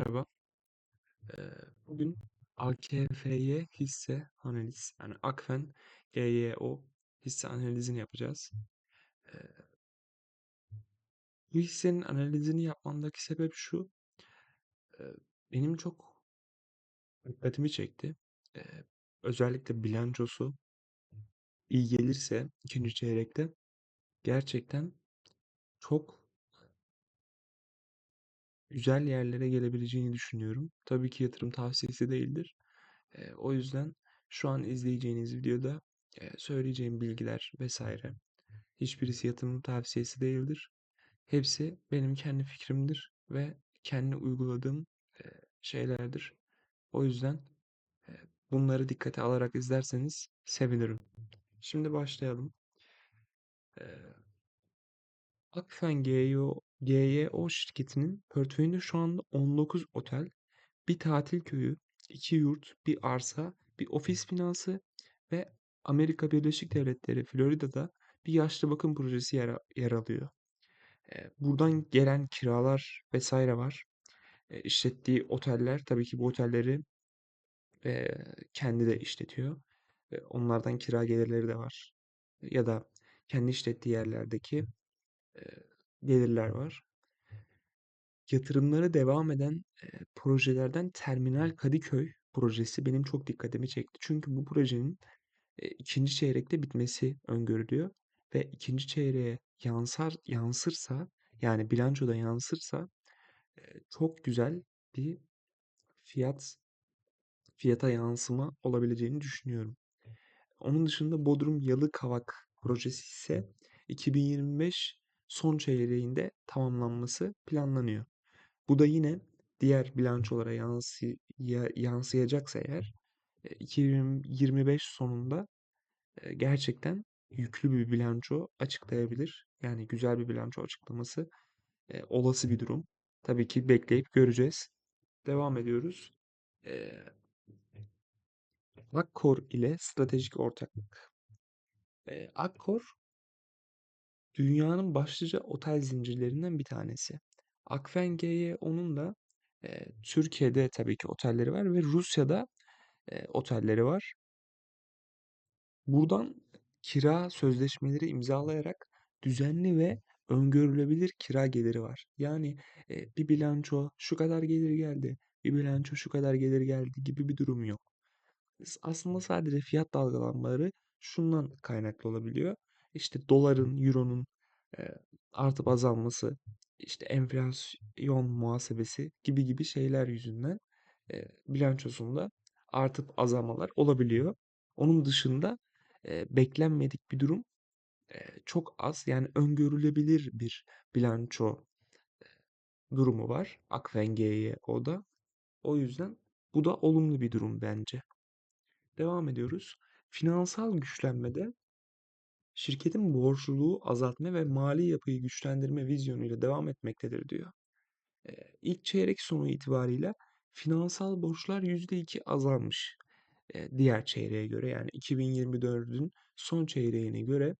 Merhaba. Eee, bugün AKFY hisse analiz yani Akfen GYO hisse analizini yapacağız. Bu hissenin analizini yapmamdaki sebep şu. benim çok dikkatimi çekti. Özellikle bilançosu iyi gelirse ikinci çeyrekte gerçekten çok güzel yerlere gelebileceğini düşünüyorum. Tabii ki yatırım tavsiyesi değildir. Eee, o yüzden şu an izleyeceğiniz videoda eee, söyleyeceğim bilgiler vesaire hiçbirisi yatırım tavsiyesi değildir. Hepsi benim kendi fikrimdir ve kendi uyguladığım eee, şeylerdir. O yüzden eee, bunları dikkate alarak izlerseniz sevinirim. Şimdi başlayalım. Eee Akfen GYO, GYO şirketinin portföyünde şu anda 19 otel, bir tatil köyü, iki yurt, bir arsa, bir ofis binası ve Amerika Birleşik Devletleri Florida'da bir yaşlı bakım projesi yer, yer alıyor. Buradan gelen kiralar vesaire var. İşlettiği oteller tabii ki bu otelleri kendi de işletiyor. Onlardan kira gelirleri de var. Ya da kendi işlettiği yerlerdeki gelirler var. Yatırımlara devam eden e, projelerden Terminal Kadıköy projesi benim çok dikkatimi çekti. Çünkü bu projenin e, ikinci çeyrekte bitmesi öngörülüyor ve ikinci çeyreğe yansar yansırsa yani bilançoda yansırsa e, çok güzel bir fiyat fiyata yansıma olabileceğini düşünüyorum. Onun dışında Bodrum Yalıkavak projesi ise 2025 son çeyreğinde tamamlanması planlanıyor. Bu da yine diğer bilançolara yansıya, yansıyacaksa eğer 2025 sonunda gerçekten yüklü bir bilanço açıklayabilir. Yani güzel bir bilanço açıklaması olası bir durum. Tabii ki bekleyip göreceğiz. Devam ediyoruz. Akkor ile stratejik ortaklık. Akkor dünyanın başlıca otel zincirlerinden bir tanesi. Akfen onun da e, Türkiye'de tabii ki otelleri var ve Rusya'da e, otelleri var. Buradan kira sözleşmeleri imzalayarak düzenli ve öngörülebilir kira geliri var. Yani e, bir bilanço şu kadar gelir geldi, bir bilanço şu kadar gelir geldi gibi bir durum yok. Aslında sadece fiyat dalgalanmaları şundan kaynaklı olabiliyor. İşte doların, euronun e, artıp azalması, işte enflasyon muhasebesi gibi gibi şeyler yüzünden e, bilançosunda artıp azalmalar olabiliyor. Onun dışında e, beklenmedik bir durum e, çok az yani öngörülebilir bir bilanço durumu var Akfen GYO'da. O yüzden bu da olumlu bir durum bence. Devam ediyoruz. Finansal güçlenmede şirketin borçluluğu azaltma ve mali yapıyı güçlendirme vizyonuyla devam etmektedir diyor. Ee, ilk çeyrek sonu itibariyle finansal borçlar %2 azalmış. Diğer çeyreğe göre yani 2024'ün son çeyreğine göre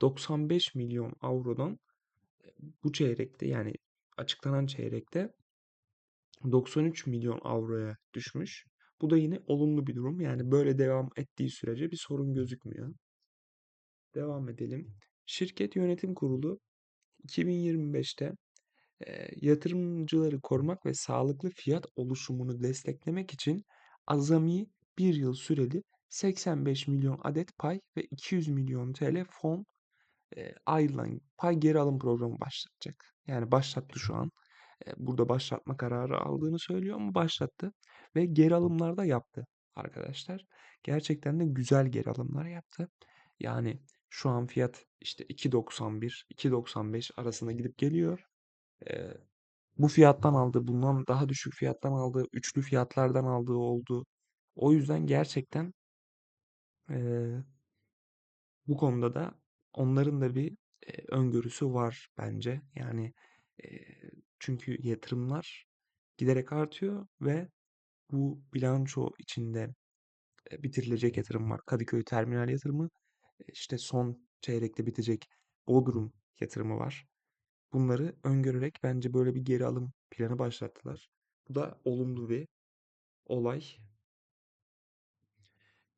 95 milyon avrodan bu çeyrekte yani açıklanan çeyrekte 93 milyon avroya düşmüş. Bu da yine olumlu bir durum. Yani böyle devam ettiği sürece bir sorun gözükmüyor. Devam edelim. Şirket yönetim kurulu 2025'te e, yatırımcıları korumak ve sağlıklı fiyat oluşumunu desteklemek için azami bir yıl süreli 85 milyon adet pay ve 200 milyon TL fon e, ayrılan pay geri alım programı başlatacak. Yani başlattı şu an. E, burada başlatma kararı aldığını söylüyor ama başlattı ve geri alımlar da yaptı arkadaşlar. Gerçekten de güzel geri alımlar yaptı. Yani şu an fiyat işte 2.91, 2.95 arasında gidip geliyor. E, bu fiyattan aldı, bundan daha düşük fiyattan aldı, üçlü fiyatlardan aldığı oldu. O yüzden gerçekten e, bu konuda da onların da bir e, öngörüsü var bence. Yani e, çünkü yatırımlar giderek artıyor ve bu bilanço içinde bitirilecek yatırım var. Kadıköy terminal yatırımı, işte son çeyrekte bitecek Bodrum yatırımı var. Bunları öngörerek bence böyle bir geri alım planı başlattılar. Bu da olumlu bir olay.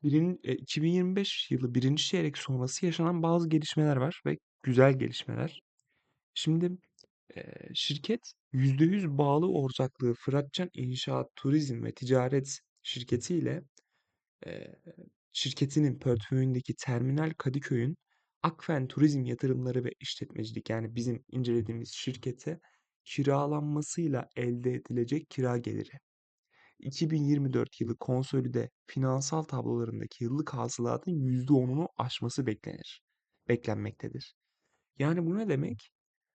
Birin, e, 2025 yılı birinci çeyrek sonrası yaşanan bazı gelişmeler var ve güzel gelişmeler. Şimdi e, şirket %100 bağlı ortaklığı Fıratcan İnşaat, Turizm ve Ticaret şirketi ile e, şirketinin portföyündeki Terminal Kadıköy'ün Akfen Turizm Yatırımları ve İşletmecilik yani bizim incelediğimiz şirkete kiralanmasıyla elde edilecek kira geliri. 2024 yılı konsolide finansal tablolarındaki yıllık hasılatın %10'unu aşması beklenir. Beklenmektedir. Yani bu ne demek?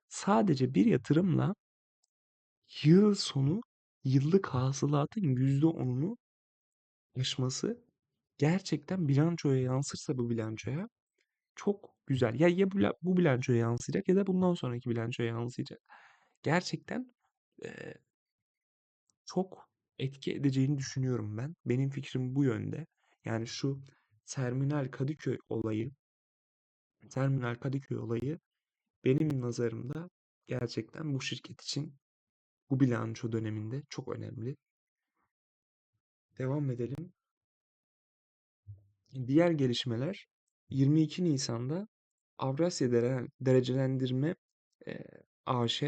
Sadece bir yatırımla yıl sonu yıllık hasılatın %10'unu aşması gerçekten bilançoya yansırsa bu bilançoya çok güzel. Ya ya bu, bu bilançoya yansıyacak ya da bundan sonraki bilançoya yansıyacak. Gerçekten eee, çok etki edeceğini düşünüyorum ben. Benim fikrim bu yönde. Yani şu Terminal Kadıköy olayı, Terminal Kadıköy olayı benim nazarımda gerçekten bu şirket için bu bilanço döneminde çok önemli. Devam edelim. Diğer gelişmeler 22 Nisan'da Avrasya Dere- Derecelendirme e, AŞ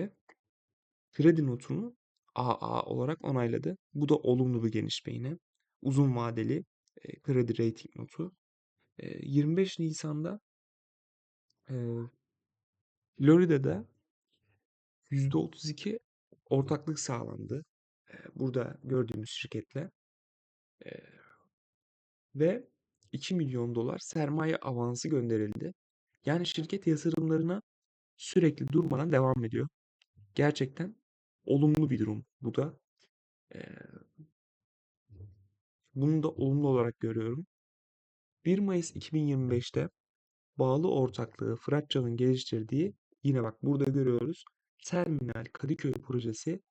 kredi notunu AA olarak onayladı. Bu da olumlu bir gelişme yine. Uzun vadeli e, kredi rating notu. E, 25 Nisan'da e, Florida'da %32 ortaklık sağlandı. E, burada gördüğümüz şirketle. E, ve 2 milyon dolar sermaye avansı gönderildi. Yani şirket yatırımlarına sürekli durmadan devam ediyor. Gerçekten olumlu bir durum bu da. Ee, bunu da olumlu olarak görüyorum. 1 Mayıs 2025'te bağlı ortaklığı Fıratcan'ın geliştirdiği yine bak burada görüyoruz. Terminal Kadıköy projesi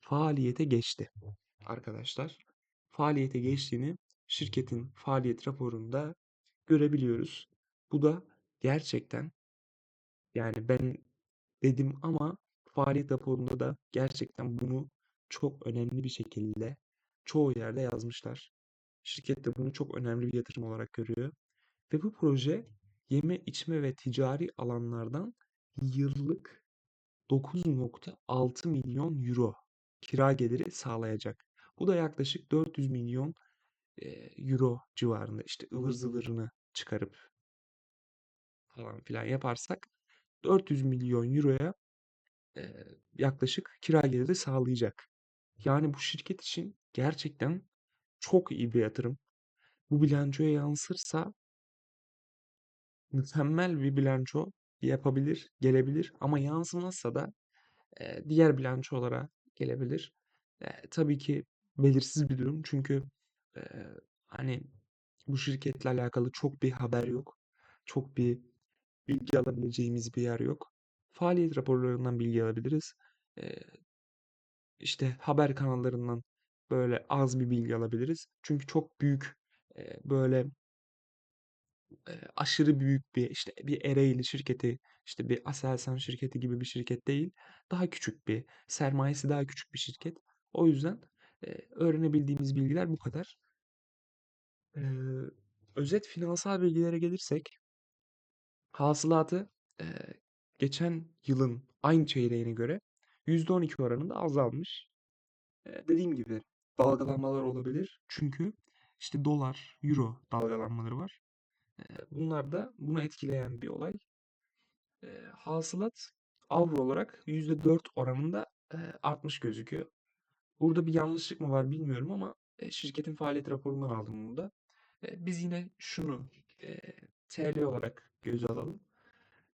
faaliyete geçti. Arkadaşlar faaliyete geçtiğini şirketin faaliyet raporunda görebiliyoruz. Bu da gerçekten yani ben dedim ama faaliyet raporunda da gerçekten bunu çok önemli bir şekilde çoğu yerde yazmışlar. Şirket de bunu çok önemli bir yatırım olarak görüyor. Ve bu proje yeme içme ve ticari alanlardan yıllık 9.6 milyon euro kira geliri sağlayacak. Bu da yaklaşık 400 milyon euro civarında işte ıvır zıvırını çıkarıp falan filan yaparsak 400 milyon euroya e, yaklaşık kira geliri sağlayacak. Yani bu şirket için gerçekten çok iyi bir yatırım. Bu bilançoya yansırsa mükemmel bir bilanço yapabilir, gelebilir ama yansımazsa da e, diğer bilançolara gelebilir. E, tabii ki belirsiz bir durum çünkü hani bu şirketle alakalı çok bir haber yok. Çok bir bilgi alabileceğimiz bir yer yok. Faaliyet raporlarından bilgi alabiliriz. E, işte haber kanallarından böyle az bir bilgi alabiliriz. Çünkü çok büyük e, böyle e, aşırı büyük bir işte bir Ereğli şirketi, işte bir Aselsan şirketi gibi bir şirket değil. Daha küçük bir, sermayesi daha küçük bir şirket. O yüzden e, öğrenebildiğimiz bilgiler bu kadar. E, özet finansal bilgilere gelirsek, hasılatı e, geçen yılın aynı çeyreğine göre %12 oranında azalmış. E, dediğim gibi dalgalanmalar olabilir. Çünkü işte dolar, euro dalgalanmaları var. Bunlar da bunu etkileyen bir olay. E, hasılat avro olarak %4 oranında e, artmış gözüküyor. Burada bir yanlışlık mı var bilmiyorum ama e, şirketin faaliyet raporundan aldım bunu da. E, biz yine şunu e, TL olarak göze alalım.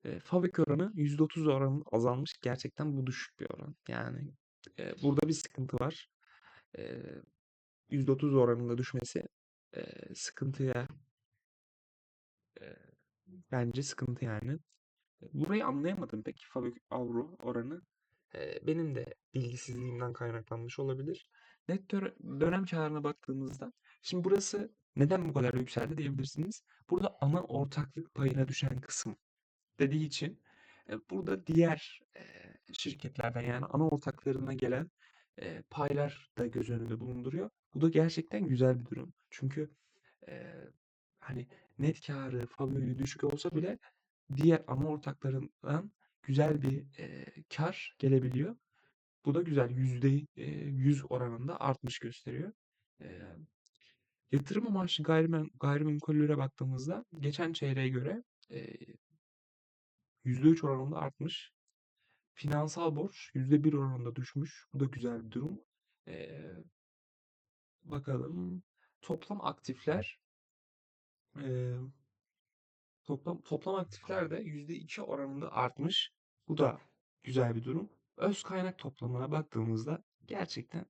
E, fabrik oranı %30 oranı azalmış. Gerçekten bu düşük bir oran. Yani e, burada bir sıkıntı var. E, %30 oranında düşmesi e, sıkıntıya e, bence sıkıntı yani. Burayı anlayamadım peki fabrik avro oranı. Eee, benim de bilgisizliğimden kaynaklanmış olabilir. Net dö- dönem karına baktığımızda şimdi burası neden bu kadar yükseldi diyebilirsiniz. Burada ana ortaklık payına düşen kısım dediği için e, burada diğer e, şirketlerden yani ana ortaklarına gelen eee, paylar da göz önünde bulunduruyor. Bu da gerçekten güzel bir durum. Çünkü hani net kârı, favori düşük olsa bile diğer ana ortaklarından güzel bir kâr gelebiliyor. Bu da güzel. Yüzde eee, 100 oranında artmış gösteriyor. Yatırım amaçlı gayrimen gayrimenkullere baktığımızda geçen çeyreğe göre eee %3 oranında artmış. Finansal borç %1 oranında düşmüş. Bu da güzel bir durum. Bakalım. Toplam aktifler toplam toplam aktifler de %2 oranında artmış. Bu da güzel bir durum. Öz kaynak toplamına baktığımızda gerçekten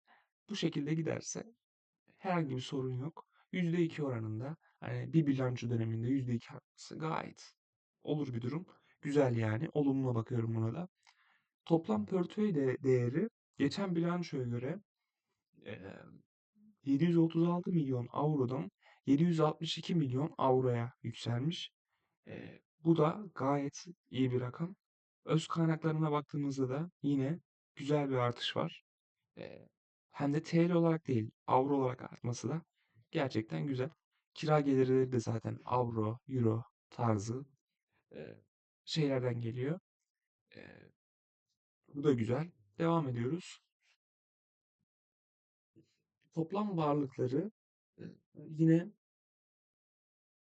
bu şekilde giderse herhangi bir sorun yok. %2 oranında hani bir bilanço döneminde %2 artması gayet olur bir durum. Güzel yani. Olumlu bakıyorum buna da. Toplam portföy de değeri geçen bilançoya göre eee 736 milyon avrodan 762 milyon avroya yükselmiş. Eee, bu da gayet iyi bir rakam. Öz kaynaklarına baktığımızda da yine güzel bir artış var. Hem de TL olarak değil, avro olarak artması da gerçekten güzel. Kira gelirleri de zaten avro, euro tarzı şeylerden geliyor. Bu da güzel. Devam ediyoruz. Toplam varlıkları yine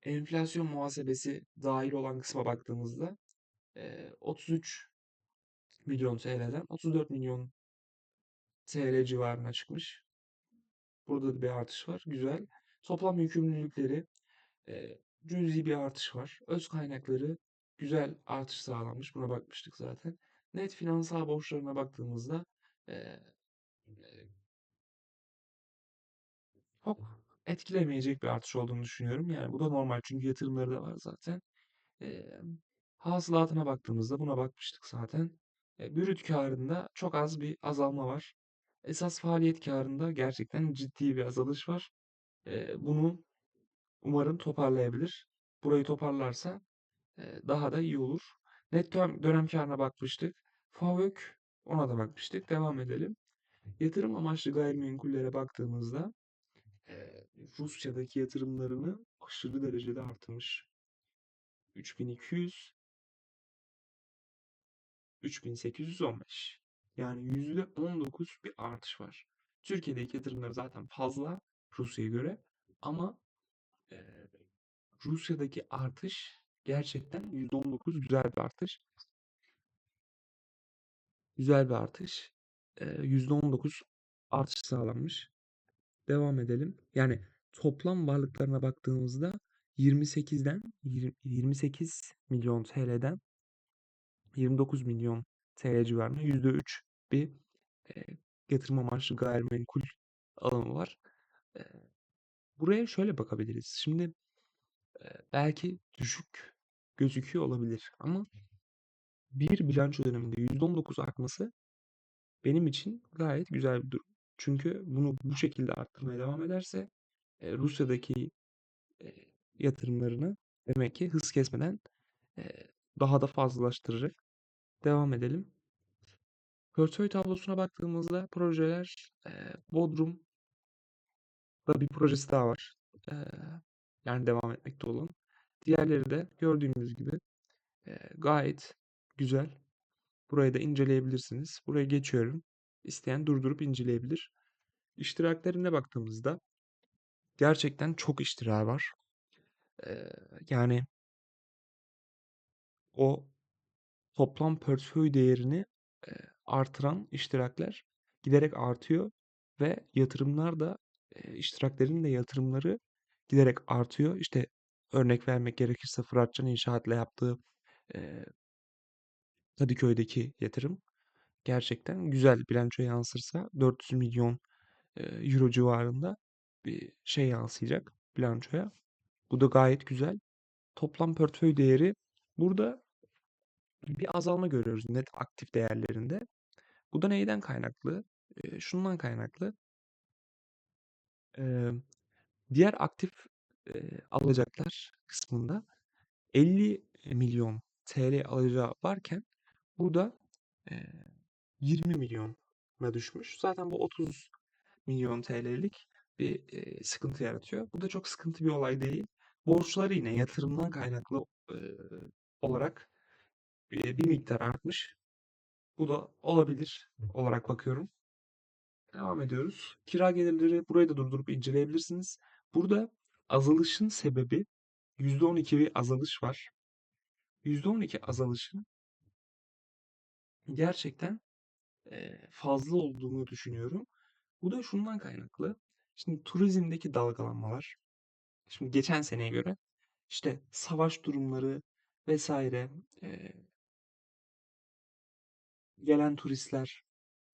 enflasyon muhasebesi dahil olan kısma baktığımızda 33 milyon TL'den 34 milyon TL civarına çıkmış. Burada da bir artış var. Güzel. Toplam yükümlülükleri e, cüzi bir artış var. Öz kaynakları güzel artış sağlanmış. Buna bakmıştık zaten. Net finansal borçlarına baktığımızda e, e, çok etkilemeyecek bir artış olduğunu düşünüyorum. Yani bu da normal çünkü yatırımları da var zaten. Eee, hasılatına baktığımızda buna bakmıştık zaten. E, brüt kârında çok az bir azalma var. Esas faaliyet kârında gerçekten ciddi bir azalış var. Eee, bunu umarım toparlayabilir. Burayı toparlarsa eee, daha da iyi olur. Net dönem, dönem kârına bakmıştık. FAVÖK ona da bakmıştık. Devam edelim. Yatırım amaçlı gayrimenkullere baktığımızda eee, Rusya'daki yatırımlarını aşırı derecede artırmış. 3200 3815. Yani %19 bir artış var. Türkiye'deki yatırımları zaten fazla Rusya'ya göre ama e, Rusya'daki artış gerçekten %19 güzel bir artış. Güzel bir artış. E, %19 artış sağlanmış. Devam edelim. Yani toplam varlıklarına baktığımızda 28'den 28 milyon TL'den 29 milyon TL civarında %3 bir e, yatırım amaçlı gayrimenkul alımı var. E, buraya şöyle bakabiliriz. Şimdi e, belki düşük gözüküyor olabilir ama bir bilanço döneminde %19 artması benim için gayet güzel bir durum. Çünkü bunu bu şekilde arttırmaya devam ederse e, Rusya'daki e, yatırımlarını demek ki hız kesmeden e, daha da fazlalaştıracak. Devam edelim. Portföy tablosuna baktığımızda projeler eee Bodrum'da bir projesi daha var. Eee, yani devam etmekte olan. Diğerleri de gördüğünüz gibi eee, gayet güzel. Burayı da inceleyebilirsiniz. Buraya geçiyorum. İsteyen durdurup inceleyebilir. İştiraklerine baktığımızda gerçekten çok iştirak var. Eee, yani o toplam portföy değerini eee, artıran iştirakler giderek artıyor ve yatırımlar da eee, iştiraklerin de yatırımları giderek artıyor. İşte örnek vermek gerekirse Fıratcan İnşaat'la yaptığı eee, Kadıköy'deki yatırım gerçekten güzel bilançoya yansırsa 400 milyon eee, euro civarında bir şey yansıyacak bilançoya. Bu da gayet güzel. Toplam portföy değeri burada bir azalma görüyoruz net aktif değerlerinde. Bu da neyden kaynaklı? Eee, şundan kaynaklı. Eee, diğer aktif eee, alacaklar kısmında 50 milyon TL alacağı varken burada eee, 20 milyon düşmüş. Zaten bu 30 milyon TL'lik bir e, sıkıntı yaratıyor. Bu da çok sıkıntı bir olay değil. Borçları yine yatırımdan kaynaklı e, olarak e, bir miktar artmış. Bu da olabilir olarak bakıyorum. Devam ediyoruz. Kira gelirleri burayı da durdurup inceleyebilirsiniz. Burada azalışın sebebi %12 bir azalış var. %12 azalışın gerçekten e, fazla olduğunu düşünüyorum. Bu da şundan kaynaklı. Şimdi turizmdeki dalgalanmalar. Şimdi geçen seneye göre işte savaş durumları vesaire e, gelen turistler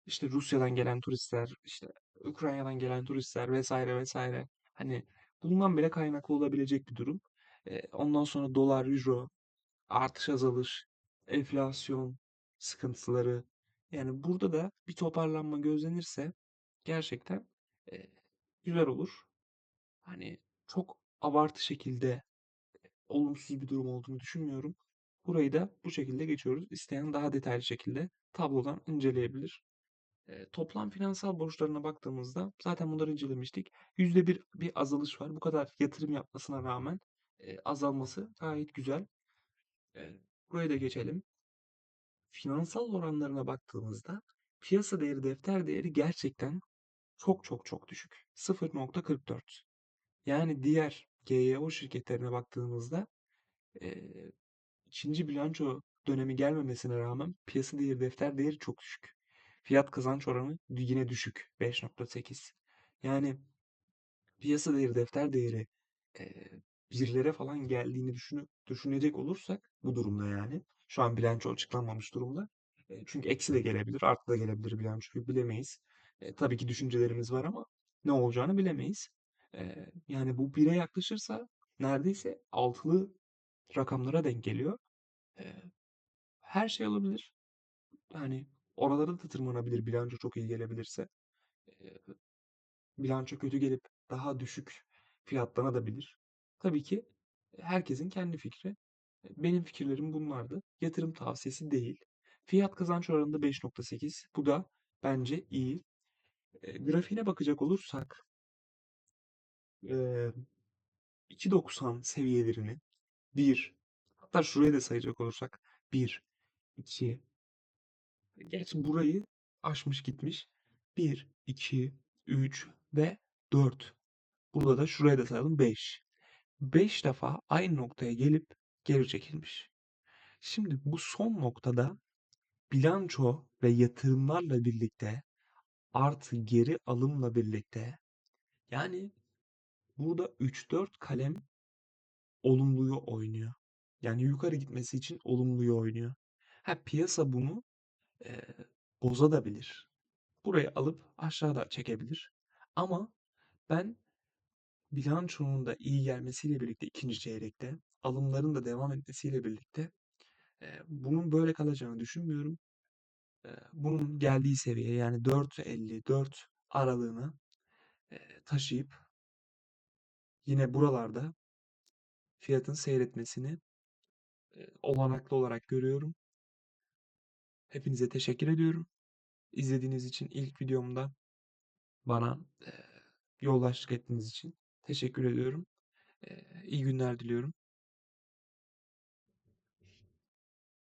işte Rusya'dan gelen turistler işte Ukrayna'dan gelen turistler vesaire vesaire hani bundan bile kaynaklı olabilecek bir durum. E, ondan sonra dolar, euro, artış azalış, enflasyon sıkıntıları yani burada da bir toparlanma gözlenirse gerçekten e, güzel olur. Hani çok abartı şekilde olumsuz bir durum olduğunu düşünmüyorum. Burayı da bu şekilde geçiyoruz. İsteyen daha detaylı şekilde tablodan inceleyebilir. E, toplam finansal borçlarına baktığımızda zaten bunları incelemiştik. %1 bir azalış var. Bu kadar yatırım yapmasına rağmen e, azalması gayet güzel. E, buraya da geçelim. Finansal oranlarına baktığımızda piyasa değeri defter değeri gerçekten çok çok çok düşük. 0.44. Yani diğer GYO şirketlerine baktığımızda eee, ikinci bilanço dönemi gelmemesine rağmen piyasa değeri defter değeri çok düşük. Fiyat kazanç oranı yine düşük 5.8. Yani piyasa değeri defter değeri eee birlere falan geldiğini düşünü- düşünecek olursak bu durumda yani şu an bilanço açıklanmamış durumda. E, çünkü eksi de gelebilir, artı da gelebilir bilançoyu bilemeyiz. E, tabii ki düşüncelerimiz var ama ne olacağını bilemeyiz. E, yani bu bire yaklaşırsa neredeyse altılı rakamlara denk geliyor. E, her şey olabilir. Yani oralara da tırmanabilir bilanço çok iyi gelebilirse. Bilanço kötü gelip daha düşük fiyatlanabilir. Tabii ki herkesin kendi fikri. Benim fikirlerim bunlardı. Yatırım tavsiyesi değil. Fiyat kazanç oranında 5.8. Bu da bence iyi. E, grafiğine bakacak olursak e, 2.90 seviyelerini 1 hatta şuraya da sayacak olursak 1, 2 gerçi burayı aşmış gitmiş. 1, 2, 3 ve 4. Burada da şuraya da sayalım 5. 5 defa aynı noktaya gelip geri çekilmiş. Şimdi bu son noktada bilanço ve yatırımlarla birlikte artı geri alımla birlikte yani burada 3-4 kalem olumluyu oynuyor. Yani yukarı gitmesi için olumluyu oynuyor. Ha piyasa bunu e, bozabilir. Burayı alıp aşağıda çekebilir. Ama ben bilançonun da iyi gelmesiyle birlikte ikinci çeyrekte alımların da devam etmesiyle birlikte e, bunun böyle kalacağını düşünmüyorum. E, bunun geldiği seviye yani 4.50-4 aralığını e, taşıyıp yine buralarda fiyatın seyretmesini e, olanaklı olarak görüyorum. Hepinize teşekkür ediyorum. İzlediğiniz için ilk videomda bana e, yoldaşlık ettiğiniz için teşekkür ediyorum. E, iyi günler diliyorum.